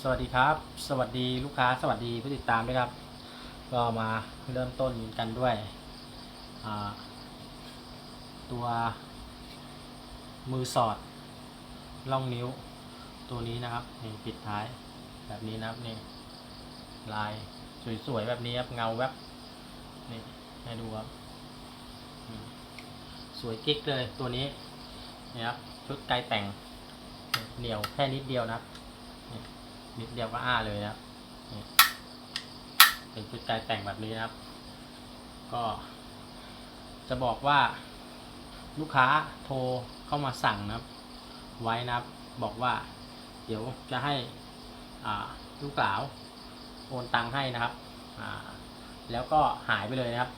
สวัสดีครับ สวัสดีลูกค้าสวัสดีผู้ติดตามด้วยครับ ก็มาเริ่มต้นกันด้วยตัวมือสอดล่องนิ้วตัวนี้นะครับนี่ปิดท้ายแบบนี้นะครับนี่ลายสวยๆแบบนี้ครับเงาแวบนี่ให้ดูครับสวยกิ๊กเลยตัวนี้นี่ครับชุดไกลแต่งเหนียวแค่นิดเดียวนะครับ นิดเดียวก็อ้าเลยนะครับนี่เป็นชุดกายแต่งแบบนี้นะครับ ก็ จะบอกว่าลูกค้าโทรเข้ามาสั่งนะครับ ไว้นะครับ บอกว่า เดี๋ยวจะให้ลูกสาวโอนตังค์ให้นะครับ แล้วก็หายไปเลยนะครับ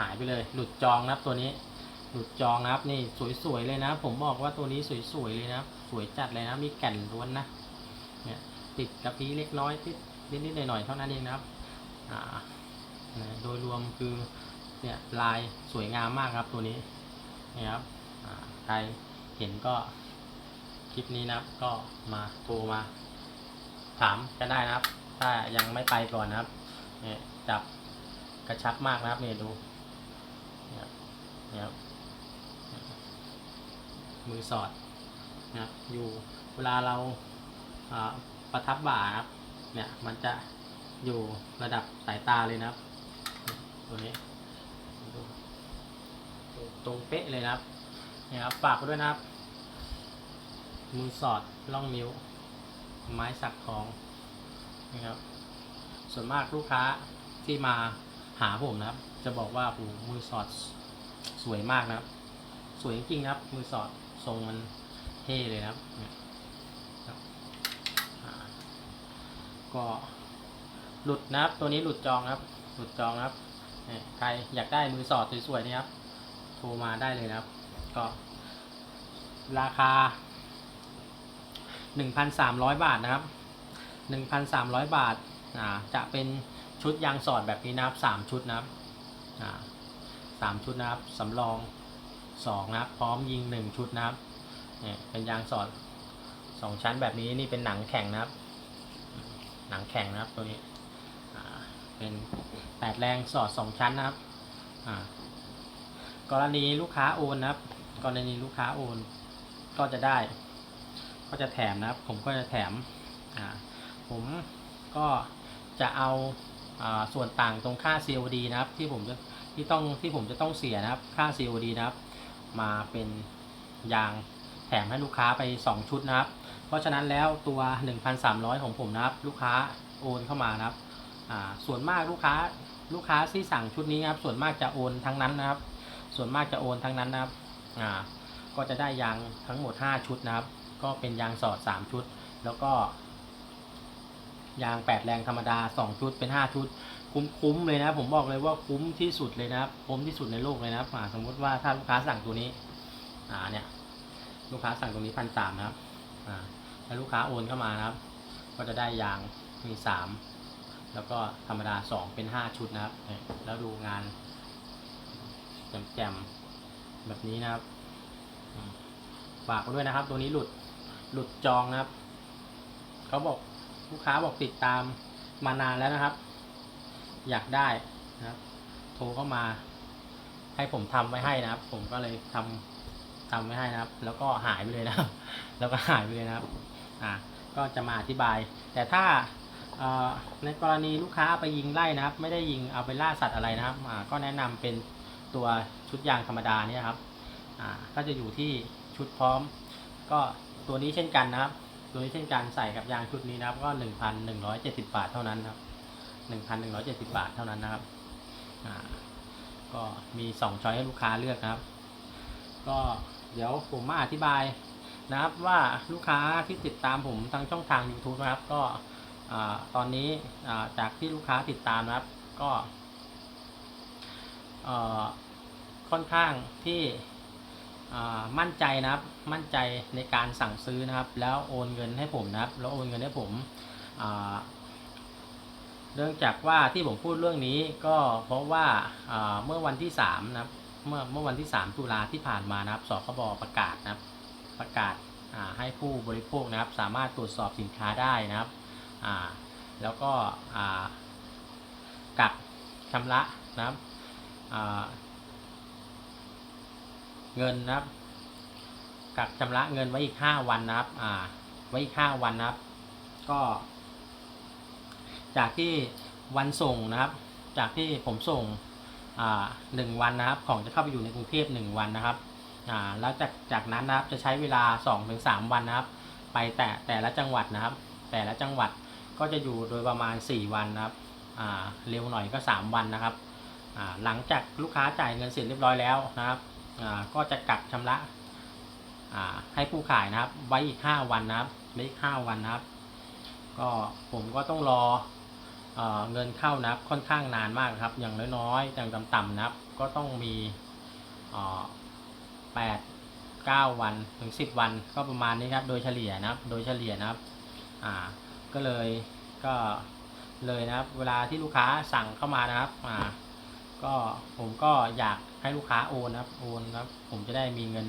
หายไปเลย หลุดจองนะครับตัวนี้ หลุดจองนะครับ นี่สวยๆเลยนะ ผมบอกว่าตัวนี้สวยๆเลยนะครับสวยจัดเลยนะ มีแก่นล้วนนะ เนี่ยติดกระพี้เล็กน้อยติดนิดๆหน่อยๆเท่านั้นเองนะครับอ่านะโดยรวมคือเนี่ยลายสวยงามมากครับตัวนี้นี่ยครับใครเห็นก็คลิปนี้นะครับก็มาโทรมาถามกันได้นะครับ ถ้ายังไม่ไปก่อนนะครับเนี่ยจับกระชับมากนะครับเนี่ยดูเนี่ยครับเนี่ยครับมือสอดนะอยู่เวลาเรา ประทับบ่าครับ เนี่ยมันจะอยู่ระดับสายตาเลยนะครับ ตัวนี้ตรงเป๊ะเลยนะครับเนี่ยครับฝากด้วยนะครับ มือสอดล่องนิ้ว ไม้สักทองนะครับ ส่วนมากลูกค้าที่มาหาผมนะครับ จะบอกว่าโอ้โหมือสอดสวยมากนะครับ สวยจริงๆนะครับ มือสอดทรงมันเท่เลยนะครับเนี่ย อ่า ก็หลุดนะครับ ตัวนี้หลุดจองครับ หลุดจองครับใครอยากได้มือสอดสวยๆนี่ครับ โทรมาได้เลยนะครับ ก็ ราคา 1,300 บาทนะครับ 1,300 บาทอ่าจะเป็นชุดยางสอดแบบนี้นะครับ3ชุดนะครับอ่าสามชุดนะครับสำรอง2นะครับ พร้อมยิง 1 ชุดนะครับเนี่ยเป็นยางสอดสองชั้นแบบนี้นี่เป็นหนังแข็งนะครับ หนังแข็งนะครับตัวนี้เป็นแปดแรงสอดสองชั้นนะครับกรณีลูกค้าโอนนะครับ กรณีลูกค้าโอนก็จะได้ ก็จะแถมนะครับ ผมก็จะแถมผมก็จะเอาอ่าส่วนต่างตรงค่า COD นะครับ ที่ผมจะที่ต้องที่ผมจะต้องเสียนะครับค่า COD นะครับ มาเป็นยางแถมให้ลูกค้าไป 2 ชุดนะครับ เพราะฉะนั้นแล้วตัว 1,300 ของผมนะครับ ลูกค้าโอนเข้ามานะครับอ่าส่วนมากลูกค้าลูกค้าที่สั่งชุดนี้นครับ ส่วนมากจะโอนทั้งนั้นนะครับ ส่วนมากจะโอนทั้งนั้นนะครับอ่าก็จะได้ยางทั้งหมด 5 ชุดนะครับ ก็เป็นยางสอด 3 ชุด แล้วก็ยาง 8 แรงธรรมดา 2 ชุดเป็น 5 ชุด คุ้มๆเลยนะผมบอกเลยว่าคุ้มที่สุดเลยนะครับคุ้มที่สุดในโลกเลยนะครับสมมุติว่าถ้าลูกค้าสั่งตัวนี้อ่าเนี่ยลูกค้าสั่งตรงนี้พันสามนะครับอ่า แล้วลูกค้าโอนเข้ามานะครับ ก็จะได้ยางมีสามแล้วก็ธรรมดาสองเป็นห้าชุดนะครับ แล้วดูงานแจ่มๆแบบนี้นะครับฝากด้วยนะครับ ตัวนี้หลุดหลุดจองนะครับเขาบอกลูกค้าบอกติดตามมานานแล้วนะครับ อยากได้นะครับ โทรเข้ามา ให้ผมทำไว้ให้นะครับ ผมก็เลยทำทำไว้ให้นะครับ แล้วก็หายไปเลยนะครับ แล้วก็หายไปเลยนะครับ อ่าก็จะมาอธิบาย แต่ถ้าในกรณีลูกค้าไปยิงไล่นะครับ ไม่ได้ยิงเอาไปล่าสัตว์อะไรนะครับก็แนะนำเป็นตัวชุดยางธรรมดาเนี่ยครับก็จะอยู่ที่ชุดพร้อม ก็ตัวนี้เช่นกันนะครับ ตัวนี้เช่นกันใส่กับยางชุดนี้นะครับ ก็ 1,170 บาทเท่านั้นนะครับ 1,170 บาทเท่านั้นนะครับก็มี2ช้อยให้ลูกค้าเลือกนะครับ ก็เดี๋ยวผมมาอธิบาย นะครับว่าลูกค้าที่ติดตามผมทางช่องทาง YouTube นะครับ ก็ตอนนี้จากที่ลูกค้าติดตามนะครับ ก็ค่อนข้างที่มั่นใจนะครับ มั่นใจในการสั่งซื้อนะครับ แล้วโอนเงินให้ผมนะครับ แล้วโอนเงินให้ผมเนื่องจากว่าที่ผมพูดเรื่องนี้ก็เพราะว่าอ่าเมื่อวันที่3นะครับ เมื่อเมื่อวันที่ 3 ตุลาที่ผ่านมานะครับสคบประกาศนะครับ ประกาศาให้ผู้บริโภคนะครับ สามารถตรวจสอบสินค้าได้นะครับ แล้วก็กักชำระนะครับเงินนะครับ กักชำระเงินไว้อีก 5 วันนะครับไว้อีก 5 วันนะครับ ก็ จากที่วันส่งนะครับ จากที่ผมส่งหนึ่งวันนะครับ ของจะเข้าไปอยู่ในกรุงเทพหนึ่งวันนะครับ อ่าแล้วจากจากนั้นนะครับจะใช้เวลา 2-3ถึงวันนะครับ ไปแต่แต่ละจังหวัดนะครับ แต่ละจังหวัดก็จะอยู่โดยประมาณ 4 วันนะครับอ่าเร็วหน่อยก็ 3 วันนะครับอ่าหลังจากลูกค้าจ่ายเงินเสร็จเรียบร้อยแล้วนะครับอ่าก็จะกักชำระอ่าให้ผู้ขายนะครับ ไว้อีก 5 วันนะครับไว้อีก 5 วันนะครับ ก็ผมก็ต้องรอเออเงินเข้านะครับค่อนข้างนานมากครับ อย่างน้อยๆอย่างต่ำๆนะครับ ก็ต้องมี แปดเก้าวันถึงสิบวันก็ประมาณนี้ครับโดยเฉลี่ยนะครับโดยเฉลี่ยนะครับอ่าก็เลยก็เลยนะครับเวลาที่ลูกค้าสั่งเข้ามานะครับอ่าก็ผมก็อยากให้ลูกค้าโอนนะครับโอนนะครับผมจะได้มีเงิน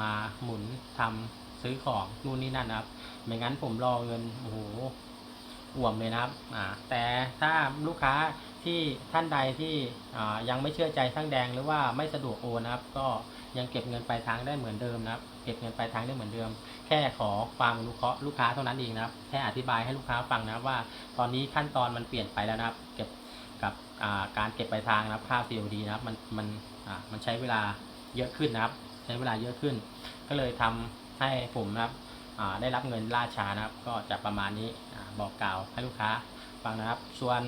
มาหมุนทำซื้อของนู่นนี่นั่นนะครับไม่งั้นผมรอเงินโอ้โหอ่วมเลยนะครับอ่าแต่ถ้าลูกค้าที่ท่านใดที่อ่ายังไม่เชื่อใจช่างแดงหรือว่าไม่สะดวกโอนนะครับ ก็ ยังเก็บเงินปลายทางได้เหมือนเดิมนะครับ เก็บเงินปลายทางได้เหมือนเดิม แค่ขอความอนุเคราะห์ลูกค้าเท่านั้นเองนะครับ แค่อธิบายให้ลูกค้าฟังนะว่า ตอนนี้ขั้นตอนมันเปลี่ยนไปแล้วนะครับ เก็บกับการเก็บปลายทางนะครับ ค่า COD นะครับ มันมันมันใช้เวลาเยอะขึ้นนะครับ ใช้เวลาเยอะขึ้น ก็เลยทำให้ผมนะครับได้รับเงินล่าช้านะครับ ก็จะประมาณนี้บอกกล่าวให้ลูกค้าฟังนะครับ ส่วน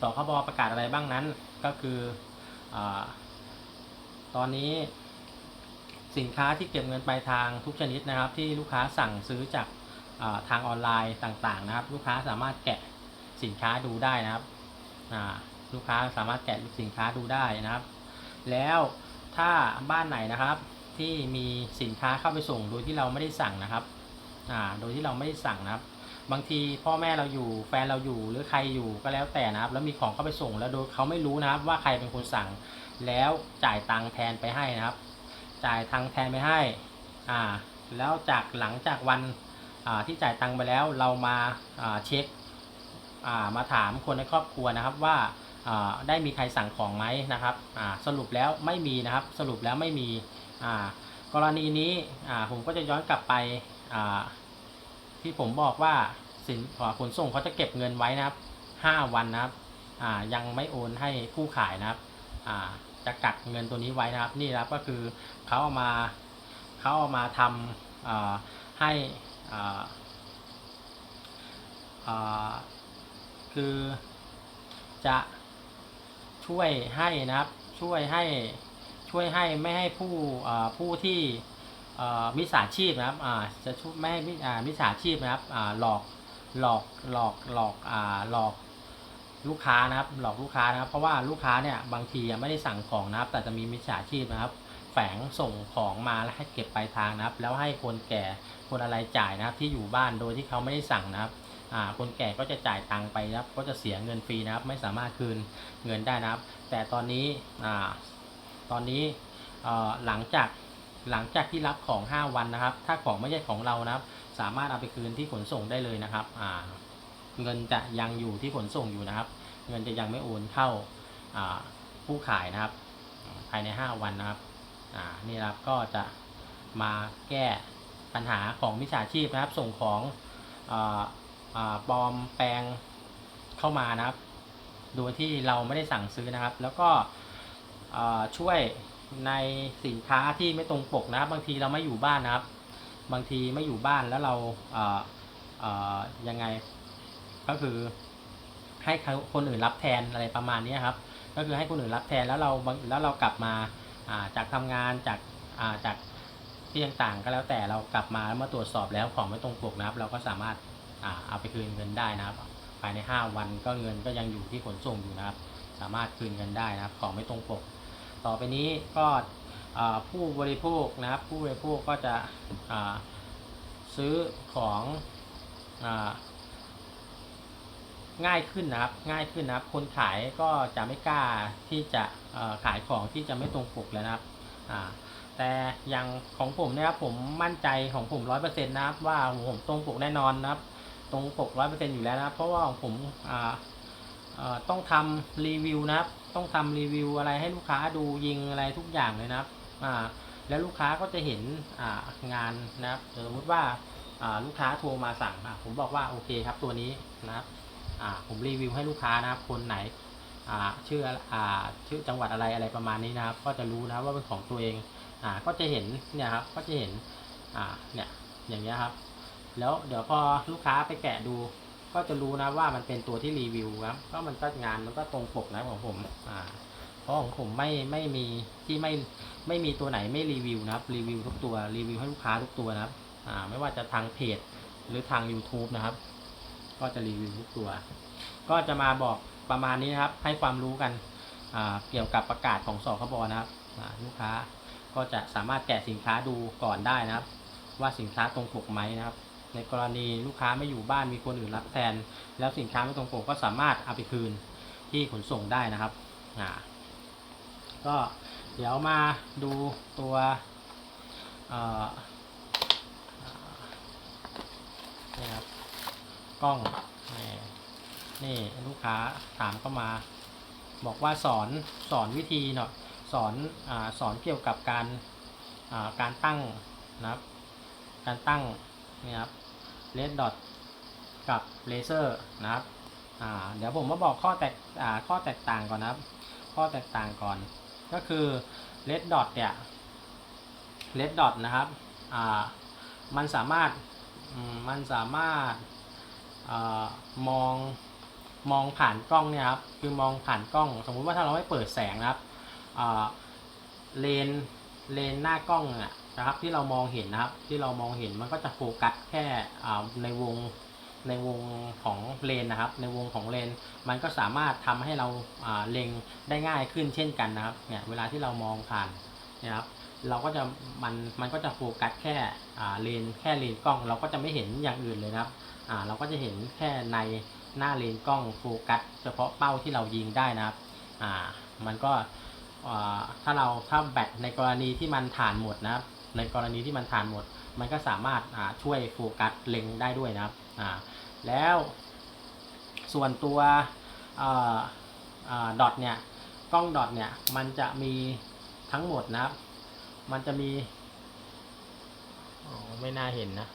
สคบประกาศอะไรบ้างนั้นก็คืออตอนนี้ สินค้าที่เก็บเงินปลายทางทุกชนิดนะครับ ที่ลูกค้าสั่งซื้อจากทางออนไลน์ต่างๆนะครับ ลูกค้าสามารถแกะสินค้าดูได้นะครับลูกค้าสามารถแกะสินค้าดูได้นะครับ แล้วถ้าบ้านไหนนะครับที่มีสินค้าเข้าไปส่งโดยที่เราไม่ได้สั่งนะครับโดยที่เราไม่ได้สั่งนะครับ บางทีพ่อแม่เราอยู่แฟนเราอยู่หรือใครอยู่ก็แล้วแต่นะครับ แล้วมีของเข้าไปส่งแล้วโดยเขาไม่รู้นะครับว่าใครเป็นคนสั่งแล้วจ่ายตังค์แทนไปให้นะครับ จ่ายตังค์แทนไปให้อ่าแล้วจากหลังจากวันอ่าที่จ่ายตังค์ไปแล้วเรามาอ่าเช็คอ่ามาถามคนในครอบครัวนะครับว่าอ่าได้มีใครสั่งของไหมนะครับอ่าสรุปแล้วไม่มีนะครับ สรุปแล้วไม่มีอ่ากรณีนี้อ่าผมก็จะย้อนกลับไปอ่าที่ผมบอกว่าสินอ่าขนส่งเขาจะเก็บเงินไว้นะครับ 5 วันนะครับอ่ายังไม่โอนให้ผู้ขายนะครับอ่าจะกักเงินตัวนี้ไว้นะครับ นี่นะครับก็คือ เขาเอามาเขาเอามาทำให้คือจะช่วยให้นะครับช่วยให้ช่วยให้ไม่ให้ผู้ผู้ที่มิจฉาชีพนะครับจะช่วยไม่ให้มิอ่ามิจฉาชีพนะครับหลอกหลอกหลอกหลอกหลอกลูกค้านะครับหลอกลูกค้านะครับ เพราะว่าลูกค้าเนี่ยบางทีไม่ได้สั่งของนะครับ แต่จะมีมิจฉาชีพนะครับ แฝงส่งของมาแล้วให้เก็บปลายทางนะครับ แล้วให้คนแก่คนอะไรจ่ายนะครับที่อยู่บ้านโดยที่เขาไม่ได้สั่งนะครับคนแก่ก็จะจ่ายตังค์ไปนะครับ ก็จะเสียเงินฟรีนะครับ ไม่สามารถคืนเงินได้นะครับ แต่ตอนนี้ตอนนี้หลังจากหลังจากที่รับของ 5 วันนะครับ ถ้าของไม่ใช่ของเรานะครับ สามารถเอาไปคืนที่ขนส่งได้เลยนะครับเงินจะยังอยู่ที่ขนส่งอยู่นะครับ เงินจะยังไม่โอนเข้าอ่าผู้ขายนะครับ ภายใน 5 วันนะครับ อ่านี่ครับก็จะมาแก้ปัญหาของมิจฉาชีพนะครับ ส่งของอาอ่าปลอมแปลงเข้ามานะครับ โดยที่เราไม่ได้สั่งซื้อนะครับ แล้วก็ช่วยในสินค้าที่ไม่ตรงปกนะครับ บางทีเราไม่อยู่บ้านนะครับ บางทีไม่อยู่บ้านแล้วเราเอ่อเอ่อยังไงก็คือให้คนอื่นรับแทนอะไรประมาณนี้ครับ ก็คือให้คนอื่นรับแทนแล้วเราแล้วเรากลับมาา จากทำงานจากาจากที่ต่างๆก็แล้วแต่เรากลับมาแล้วมาตรวจสอบแล้วของไม่ตรงปกนะครับ เราก็สามารถอาเอาไปคืนเงินได้นะครับ ภายใน 5 วันก็เงินก็ยังอยู่ที่ขนส่งอยู่นะครับ สามารถคืนเงินได้นะครับ ของไม่ตรงปก ต่อไปนี้ก็ผู้บริโภคนะครับ ผู้บริโภคก็จะซื้อของอ ง่ายขึ้นนะครับ ง่ายขึ้นนะครับ คนขายก็จะไม่กล้าที่จะขายของที่จะไม่ตรงปกแล้วนะครับแต่อย่างของผมนะครับผมมั่นใจของผมร้อยเปอร์เซ็นต์นะครับว่าผมตรงปกแน่นอนนะครับ ตรงปกร้อยเปอร์เซ็นต์อยู่แล้วนะครับ เพราะว่าของผมต้องทำรีวิวนะครับ ต้องทำรีวิวอะไรให้ลูกค้าดูยิงอะไรทุกอย่างเลยนะครับแล้วลูกค้าก็จะเห็นงานนะครับสมมติว่าลูกค้าโทรมาสั่งผมบอกว่าโอเคครับตัวนี้นะครับ ผมรีวิวให้ลูกค้านะครับคนไหนชื่ออชื่อจังหวัดอะไรอะไรประมาณนี้นะครับ ก็จะรู้นะว่าเป็นของตัวเองอก็จะเห็นเนี่ยครับก็จะเห็นเนี่ยอย่างเงี้ยครับ แล้วเดี๋ยวพอลูกค้าไปแกะดู ก็จะรู้นะว่ามันเป็นตัวที่รีวิวครับก็มันก็งานมันก็ตรงปกนะของผมอ่าเพราะของผมไม่ไม่มีที่ไม่ไม่มีตัวไหนไม่รีวิวนะครับรีวิวทุกตัวรีวิวให้ลูกค้าทุกตัวนะครับอ่าไม่ว่าจะทางเพจหรือทาง YouTube นะครับ ก็จะรีวิวทุกตัว ก็จะมาบอกประมาณนี้นะครับ ให้ความรู้กันเกี่ยวกับประกาศของสคบนะครับลูกค้าก็จะสามารถแกะสินค้าดูก่อนได้นะครับ ว่าสินค้าตรงปกไหมนะครับ ในกรณีลูกค้าไม่อยู่บ้านมีคนอื่นรับแทน แล้วสินค้าไม่ตรงปกก็สามารถเอาไปคืนที่ขนส่งได้นะครับก็เดี๋ยวมาดูตัวนี่ครับ กล้อง นี่ลูกค้าถามเข้ามา บอกว่าสอนสอนวิธีเนาะสอนอสอนเกี่ยวกับการการตั้งนะครับ การตั้งนี่ครับเลดดอทกับเลเซอร์นะครับเดี๋ยวผมมาบอกข้อแตกข้อแตกต่างก่อนนะครับ ข้อแตกต่างก่อน ก็คือเลดดอทเนี่ยเลดดอทนะครับมันสามารถมันสามารถ อมองมองผ่านกล้องเนี่ยครับคือมองผ่านกล้อง สมมุติว่าถ้าเราไม่เปิดแสงนะครับเลนเลนหน้ากล้องนะครับที่เรามองเห็นนะครับที่เรามองเห็นมันก็จะโฟกัสแค่ในวงในวงของเลนนะครับ ในวงของเลนมันก็สามารถทำให้เราเล็งได้ง่ายขึ้นเช่นกันนะครับเนี่ยเวลาที่เรามองผ่านนะครับเราก็จะมันมันก็จะโฟกัสแค่เลนแค่เลนกล้อง เราก็จะไม่เห็นอย่างอื่นเลยนะครับ อ่าเราก็จะเห็นแค่ในหน้าเลนกล้องโฟกัสเฉพาะเป้าที่เรายิงได้นะครับอ่ามันก็ถ้าเราถ้าแบตในกรณีที่มันฐานหมดนะครับในกรณีที่มันทานหมด มันก็สามารถช่วยโฟกัสเล็งได้ด้วยนะครับอ่าแล้วส่วนตัวดอทเนี่ยกล้องดอทเนี่ยมันจะมีทั้งหมดนะครับ มันจะมีไม่น่าเห็นนะ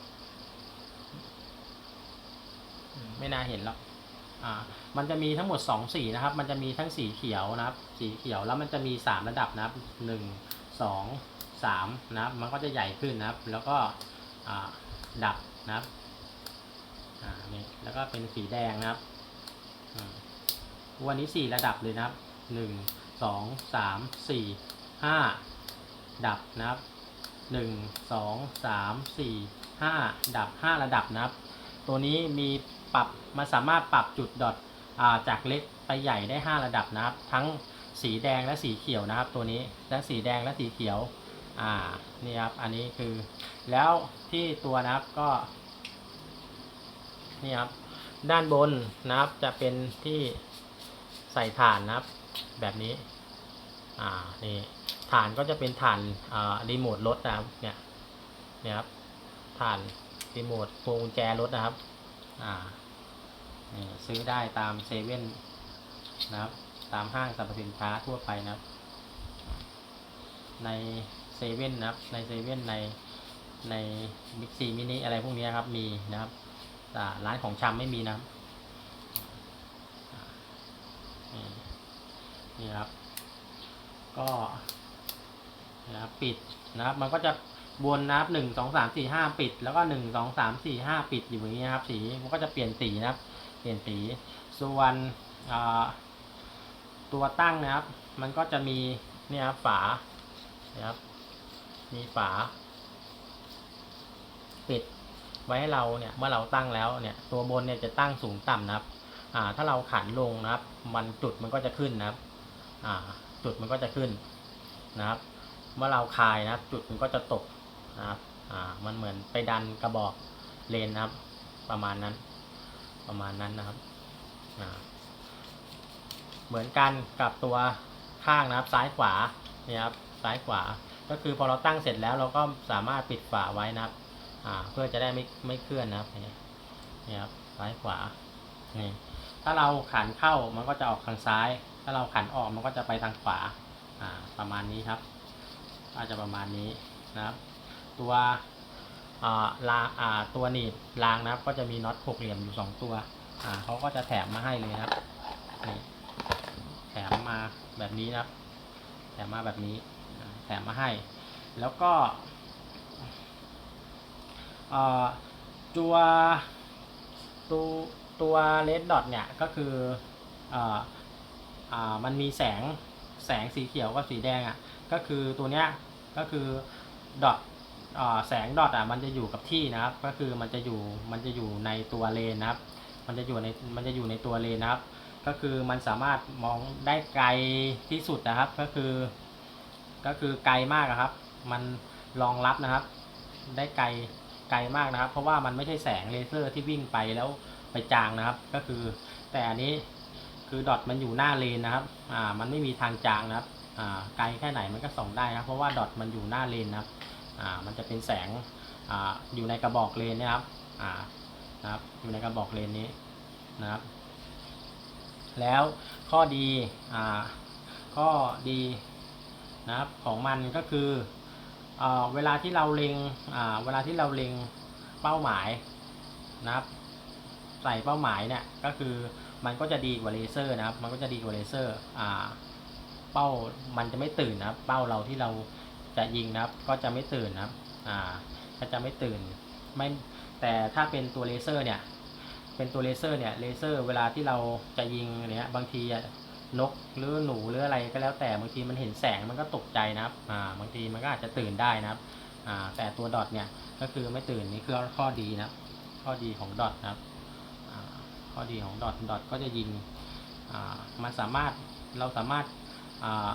ไม่น่าเห็นหรอกอ่ามันจะมีทั้งหมด2สีนะครับ มันจะมีทั้งสีเขียวนะครับ สีเขียวแล้วมันจะมี 3 ระดับนะครับ 1 2 3นะครับ มันก็จะใหญ่ขึ้นนะครับ แล้วก็อ่าดับนะครับอ่านี่แล้วก็เป็นสีแดงนะครับวันนี้ 4 ระดับเลยนะครับ 1 2 3 4 5 ดับนะครับ 1 2 3 4 5 ดับ 5 ระดับนะครับ ตัวนี้มี ปรับมันสามารถปรับจุดดอทจากเล็กไปใหญ่ได้ 5 ระดับนะครับ ทั้งสีแดงและสีเขียวนะครับ ตัวนี้ทั้งสีแดงและสีเขียวอ่านี่ครับอันนี้คือ แล้วที่ตัวนะครับก็นี่ครับด้านบนนะครับจะเป็นที่ใส่ฐานนะครับ แบบนี้อ่านี่ฐานก็จะเป็นฐานอ่ารีโมทรถนะครับเนี่ยเนี่ยครับฐานรีโมทพวงกุญแจรถนะครับอ่า ซื้อได้ตามเซเว่นนะครับ ตามห้างสรรพสินค้าทั่วไปนะครับ ในเซเว่นนะครับ ในเซเว่นในในบิ๊กซีมินิอะไรพวกนี้ครับมีนะครับแต่ร้านของชำไม่มีนะครับนี่ครับ ก็นะครับปิดนะครับ มันก็จะวนนะครับหนึ่งสองสามสี่ห้าปิด แล้วก็หนึ่งสองสามสี่ห้าปิดอยู่อย่างนี้ครับ สีมันก็จะเปลี่ยนสีนะครับ ลี่ยนสีส่วนตัวตั้งนะครับ มันก็จะมีเนี่ยครับฝานะครับมีฝา ปิดไว้ให้เราเนี่ยเมื่อเราตั้งแล้วเนี่ยตัวบนเนี่ยจะตั้งสูงต่ำนะครับอ่าถ้าเราขันลงนะครับ มันจุดมันก็จะขึ้นนะครับอ่าจุดมันก็จะขึ้นนะครับ เมื่อเราคลายนะครับ จุดมันก็จะตกนะครับอ่ามันเหมือนไปดันกระบอกเลนนะครับ ประมาณนั้น ประมาณนั้นนะครับ เหมือนกันกับตัวข้างนะครับ ซ้ายขวาเนี่ยครับซ้ายขวา ก็คือพอเราตั้งเสร็จแล้วเราก็สามารถปิดฝาไว้นะครับเพื่อจะได้ไม่ไม่เคลื่อนนะครับนี่ครับซ้ายขวานี่ถ้าเราขันเข้ามันก็จะออกทางซ้าย ถ้าเราขันออกมันก็จะไปทางขวาประมาณนี้ครับอาจจะประมาณนี้นะครับ ตัว ลาตัวหนีบรางนะครับ ก็จะมีน็อตหกเหลี่ยมอยู่สองตัวเขาก็จะแถมมาให้เลยนะครับนี่แถมมาแบบนี้นะครับ แถมมาแบบนี้แถมมาให้ แล้วก็ตัวตัวตัวเลดดอทเนี่ยก็คืออมันมีแสงแสงสีเขียวกับสีแดงอะก็คือตัวเนี้ยก็คือดอทอ่า แสงดอทอะมันจะอยู่กับที่นะครับ ก็คือมันจะอยู่มันจะอยู่ในตัวเลนนะครับ มันจะอยู่ในมันจะอยู่ในตัวเลนนะครับ ก็คือมันสามารถมองได้ไกลที่สุดนะครับ ก็คือ ก็คือไกลมากครับ มันรองรับนะครับ ได้ไกลไกลมากนะครับ เพราะว่ามันไม่ใช่แสงเลเซอร์ที่วิ่งไปแล้วไปจางนะครับ ก็คือแต่อันนี้คือดอทมันอยู่หน้าเลนนะครับ อ่า มันไม่มีทางจางนะครับ อ่า ไกลแค่ไหนมันก็ส่องได้นะครับเพราะว่าดอทมันอยู่หน้าเลนนะครับ อ่ามันจะเป็นแสงอ่าอยู่ในกระบอกเลนนะครับอ่านะครับอยู่ในกระบอกเลนนี้นะครับ แล้วข้อดีอ่าข้อดีนะครับของมันก็คือเออเวลาที่เราเล็งอ่าเวลาที่เราเล็งเป้าหมายนะครับ ใส่เป้าหมายเนี่ยก็คือมันก็จะดีกว่าเลเซอร์นะครับ มันก็จะดีกว่าเลเซอร์อ่าเป้ามันจะไม่ตื่นนะครับ เป้าเราที่เรา จะยิงนะครับ ก็จะไม่ตื่นนะครับ อ่า ก็จะไม่ตื่น ไม่ แต่ถ้าเป็นตัวเลเซอร์เนี่ย เป็นตัวเลเซอร์เนี่ย เลเซอร์เวลาที่เราจะยิงเนี่ย บางทีนกหรือหนูหรืออะไรก็แล้วแต่บางทีมันเห็นแสงมันก็ตกใจนะครับ อ่า บางทีมันก็อาจจะตื่นได้นะครับ อ่า แต่ตัวดอทเนี่ย ก็คือไม่ตื่นนี่คือข้อดีนะครับ ข้อดีของดอทนะครับ อ่า ข้อดีของดอท ดอทก็จะยิง อ่า มันสามารถ เราสามารถ อ่า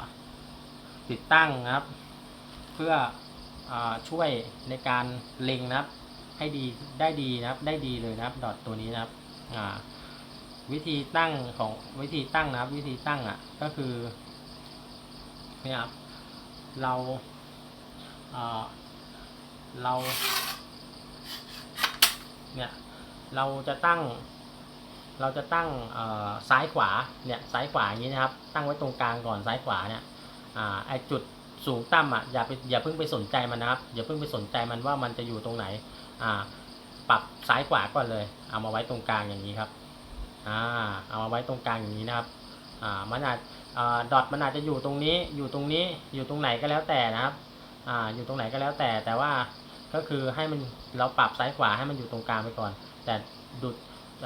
ติดตั้งนะครับ เพื่ออช่วยในการเล็งนะครับ ให้ดีได้ดีนะครับ ได้ดีเลยนะครับ ดอทตัวนี้นะครับวิธีตั้งของวิธีตั้งนะครับ วิธีตั้งอะก็คือเนี่ยครับเราอ่าเราเนี่ยเราจะตั้งเราจะตั้งซ้ายขวาเนี่ยซ้ายขวาอย่างนี้นะครับ ตั้งไว้ตรงกลางก่อนซ้ายขวาเนี่ยอไอจุด สูงต่ำอะอย่าไปอย่าเพิ่งไปสนใจมันนะครับอย่าเพิ่งไปสนใจมันว่ามันจะอยู่ตรงไหนอ่าปรับซ้ายขวาก่อนเลย เอามาไว้ตรงกลางอย่างนี้ครับอ่าเอามาไว้ตรงกลางอย่างนี้นะครับอ่ามันอาจอ่าดอทมันอาจจะอยู่ตรงนี้อยู่ตรงนี้อยู่ตรงไหนก็แล้วแต่นะครับอ่าอยู่ตรงไหนก็แล้วแต่แต่ว่าก็คือให้มันเราปรับซ้ายขวาให้มันอยู่ตรงกลางไปก่อน แต่ดุด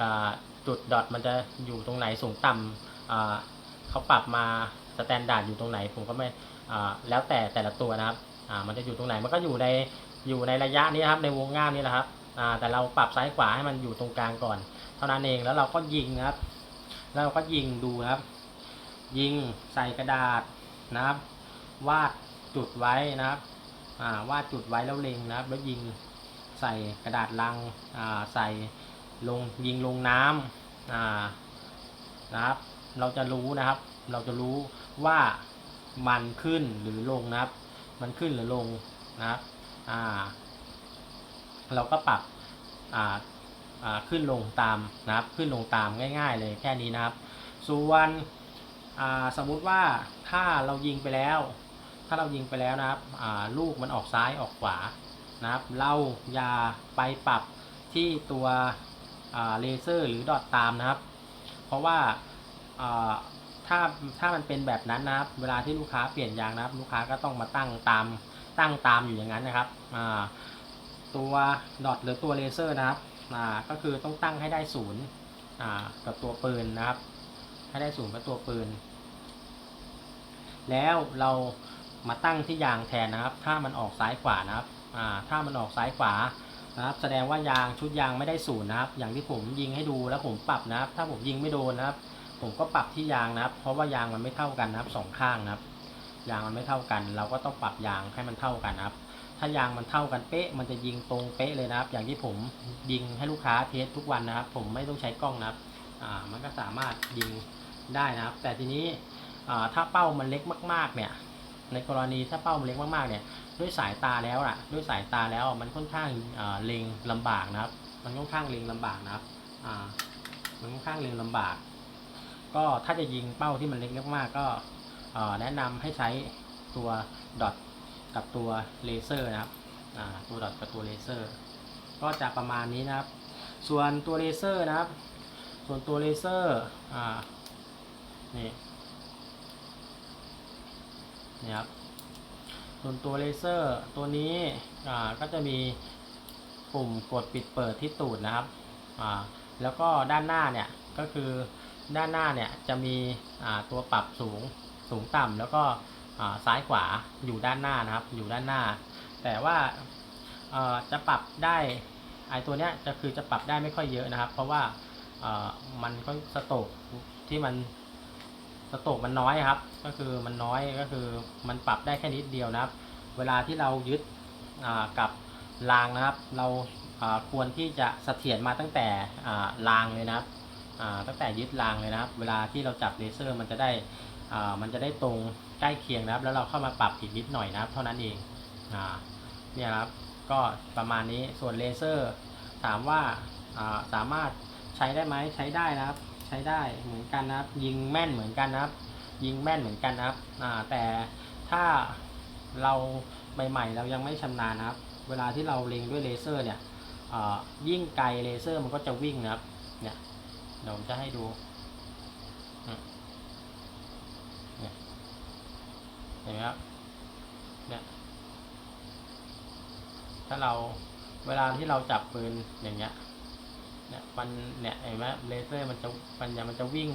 อ่าจุดดอทมันจะอยู่ตรงไหนสูงต่ำอ่าเขาปรับมาสแตนดาร์ดอยู่ตรงไหนผมก็ไม่ แล้วแต่แต่ละตัวนะครับมันจะอยู่ตรงไหนมันก็อยู่ในอยู่ในระยะนี้นครับในวงง่ามนี้แหละครับแต่เราปรับซ้ายขวาให้มันอยู่ตรงกลางก่อน เท่านั้นเองแล้วเราก็ยิงนะครับ แล้วเราก็ยิงดูนะครับ ยิงใส่กระดาษนะครับ วาดจุดไว้นะครับวาดจุดไว้แล้วเล็งนะครับ แล้วยิงใส่กระดาษลังใส่ลงยิงลงน้ำนะครับ เราจะรู้นะครับ เราจะรู้ว่า มันขึ้นหรือลงนะครับ มันขึ้นหรือลงนะครับอ่าเราก็ปรับอ่าอ่าขึ้นลงตามนะครับ ขึ้นลงตามง่าย ๆ เลยแค่นี้นะครับ ส่วนอ่าสมมุติว่าถ้าเรายิงไปแล้ว ถ้าเรายิงไปแล้วนะครับอ่าลูกมันออกซ้ายออกขวานะครับ เราอย่าไปปรับที่ตัวอ่าเลเซอร์หรือดอทตามนะครับ เพราะว่าอ่า ถ้าถ้ามันเป็นแบบนั้นนะครับ เวลาที่ลูกค้าเปลี่ยนยางนะครับ ลูกค้าก็ต้องมาตั้งตามตั้งตามอยู่อย่างนั้นนะครับตัวดอทหรือตัวเลเซอร์นะครับก็คือต้องตั้งให้ได้ศูนย์กับตัวปืนนะครับ ให้ได้ศูนย์กับตัวปืน แล้วเรามาตั้งที่ยางแทนนะครับ ถ้ามันออกซ้ายขวานะครับถ้ามันออกซ้ายขวานะครับแสดงว่ายางชุดยางไม่ได้ศูนย์นะครับ อย่างที่ผมยิงให้ดูแล้วผมปรับนะครับ ถ้าผมยิงไม่โดนนะครับ ผมก็ปรับที่ยางนะครับ เพราะว่ายางมันไม่เท่ากันนะครับสองข้างนะครับ ยางมันไม่เท่ากัน เราก็ต้องปรับยางให้มันเท่ากันนะครับ ถ้ายางมันเท่ากันเป๊ะ มันจะยิงตรงเป๊ะเลยนะครับ อย่างที่ผมยิงให้ลูกค้าเทสทุกวันนะครับ ผมไม่ต้องใช้กล้องนะครับอ่ามันก็สามารถยิงได้นะครับ แต่ทีนี้อ่าถ้าเป้ามันเล็กมาก ๆ เนี่ย ในกรณีถ้าเป้ามันเล็กมากๆเนี่ย ด้วยสายตาแล้วอะ ด้วยสายตาแล้วมันค่อนข้างเล็งลำบากนะครับ มันค่อนข้างเล็งลำบากนะครับอ่ามันค่อนข้างเล็งลำบาก ก็ถ้าจะยิงเป้าที่มันเล็กมากๆก็แนะนำให้ใช้ตัวดอทกับตัวเลเซอร์นะครับตัวดอทกับตัวเลเซอร์ ก็จะประมาณนี้นะครับ ส่วนตัวเลเซอร์นะครับ ส่วนตัวเลเซอร์นี่นี่ครับส่วนตัวเลเซอร์ตัวนี้ก็จะมีปุ่มกดปิดเปิดที่ตูดนะครับแล้วก็ด้านหน้าเนี่ยก็คือ ด้านหน้าเนี่ยจะมีตัวปรับสูงสูงต่ำแล้วก็ซ้ายขวาอยู่ด้านหน้านะครับ อยู่ด้านหน้า แต่ว่าจะปรับได้ไอตัวเนี้ยจะคือจะปรับได้ไม่ค่อยเยอะนะครับ เพราะว่ามันก็สโตกที่มันสโตกมันน้อยครับ ก็คือมันน้อยก็คือมันปรับได้แค่นิดเดียวนะครับ เวลาที่เรายึดกับรางนะครับ เราควรที่จะเสถียรมาตั้งแต่อ่ารางเลยนะครับ ตั้งแต่ยึดรางเลยนะครับ เวลาที่เราจับเลเซอร์มันจะได้มันจะได้ตรงใกล้เคียงนะครับ แล้วเราเข้ามาปรับอีกนิดหน่อยนะครับ เท่านั้นเองอเนี่ยครับก็ประมาณนี้ส่วนเลเซอร์ถามว่าาสามารถใช้ได้ไหมใช้ได้นะครับ ใช้ได้เหมือนกันนะครับ ยิงแม่นเหมือนกันนะครับ ยิงแม่นเหมือนกันนะครับแต่ถ้าเราใหม่ ๆ เรายังไม่ชำนาญนะครับ เวลาที่เราเล็งด้วยเลเซอร์เนี่ยยิ่งไกลเลเซอร์มันก็จะวิ่งนะครับ ดี๋ยวผมจะให้ดูเห็นไหมครับเนี่ยถ้าเราเวลาที่เราจับปืนอย่างเงี้ยเนี่ยมันเนี่ยเห็นไหมเลเซอร์มันจะมันจะมันจะวิ่ง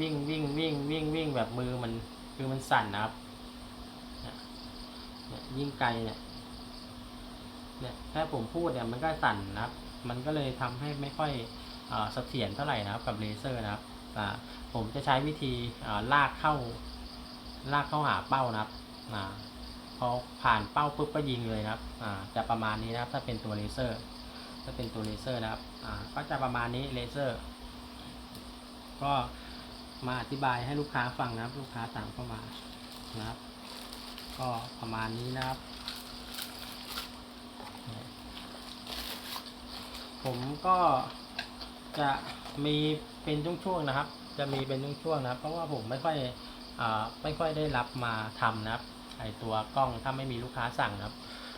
วิ่งวิ่งวิ่งวิ่งวิ่งแบบมือมันคือมันสั่นนะครับเนี่ยยิ่งไกลเนี่ยเนี่ยแค่ผมพูดเนี่ยมันก็สั่นนะครับ มันก็เลยทำให้ไม่ค่อย เสถียรเท่าไหร่นะครับกับเลเซอร์นะครับผมจะใช้วิธีลากเข้าลากเข้าหาเป้านะครับพอผ่านเป้าปุ๊บก็ยิงเลยนะครับจะประมาณนี้นะครับถ้าเป็นตัวเลเซอร์ถ้าเป็นตัวเลเซอร์นะครับก็จะประมาณนี้เลเซอร์ ก็มาอธิบายให้ลูกค้าฟังนะครับ ลูกค้าตามเข้ามานะครับ ก็ประมาณนี้นะครับผมก็ จะมีเป็นช่วงๆนะครับ จะมีเป็นช่วงๆนะครับ เพราะว่าผมไม่ค่อยอ่าไม่ค่อยได้รับมาทำนะครับไอตัวกล้องถ้าไม่มีลูกค้าสั่งนะครับ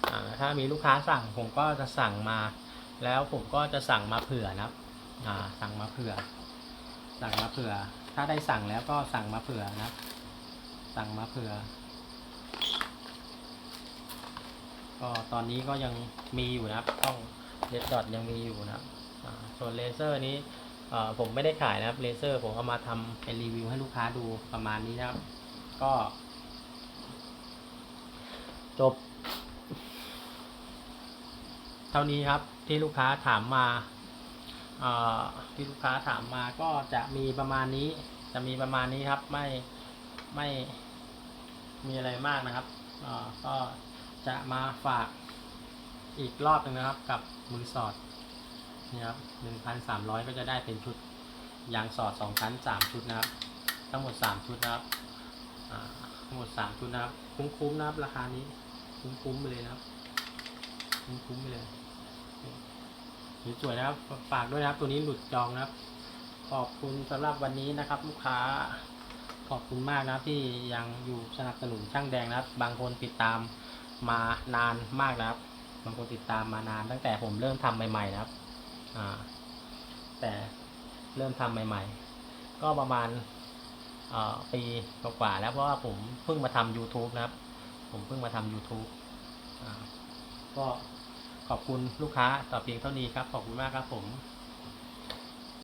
อ่าถ้ามีลูกค้าสั่งผมก็จะสั่งมา แล้วผมก็จะสั่งมาเผื่อนะครับอ่าสั่งมาเผื่อ สั่งมาเผื่อ ถ้าได้สั่งแล้วก็สั่งมาเผื่อนะครับ สั่งมาเผื่อ ก็ตอนนี้ก็ยังมีอยู่นะครับต้องเดดดอทยังมีอยู่นะครับ ส่วนเลเซอร์นี้ผมไม่ได้ขายนะครับเลเซอร์ผมเอามาทำเป็นรีวิวให้ลูกค้าดูประมาณนี้นะครับ ก็ จบ เท่านี้ครับที่ลูกค้าถามมาที่ลูกค้าถามมาก็จะมีประมาณนี้ จะมีประมาณนี้ครับ ไม่ไม่มีอะไรมากนะครับก็จะมาฝากอีกรอบหนึงนะครับกับมือสอด นี่ครับหนึ่งพันสามร้อยก็จะได้เป็นชุดยางสอดสองชั้นสามชุดนะครับ ทั้งหมดสามชุดนะครับทั้งหมดสามชุดนะครับ คุ้มๆนะครับ ราคานี้ คุ้มๆไปเลยนะครับ คุ้มๆไปเลยสวยๆนะครับ ฝากด้วยนะครับ ตัวนี้หลุดจองนะครับ ขอบคุณสำหรับวันนี้นะครับ ลูกค้า ขอบคุณมากนะครับที่ยังอยู่สนับสนุนช่างแดงนะครับ บางคนติดตามมานานมากนะครับ บางคนติดตามมานานตั้งแต่ผมเริ่มทำใหม่ๆนะครับ อ่า แต่เริ่มทำใหม่ ๆ ก็ประมาณปีกว่าๆแล้วเพราะว่าผมเพิ่งมาทำ YouTube นะครับ ผมเพิ่งมาทำ YouTube ก็ขอบคุณลูกค้าต่อเพียงเท่านี้ครับ ขอบคุณมากครับผม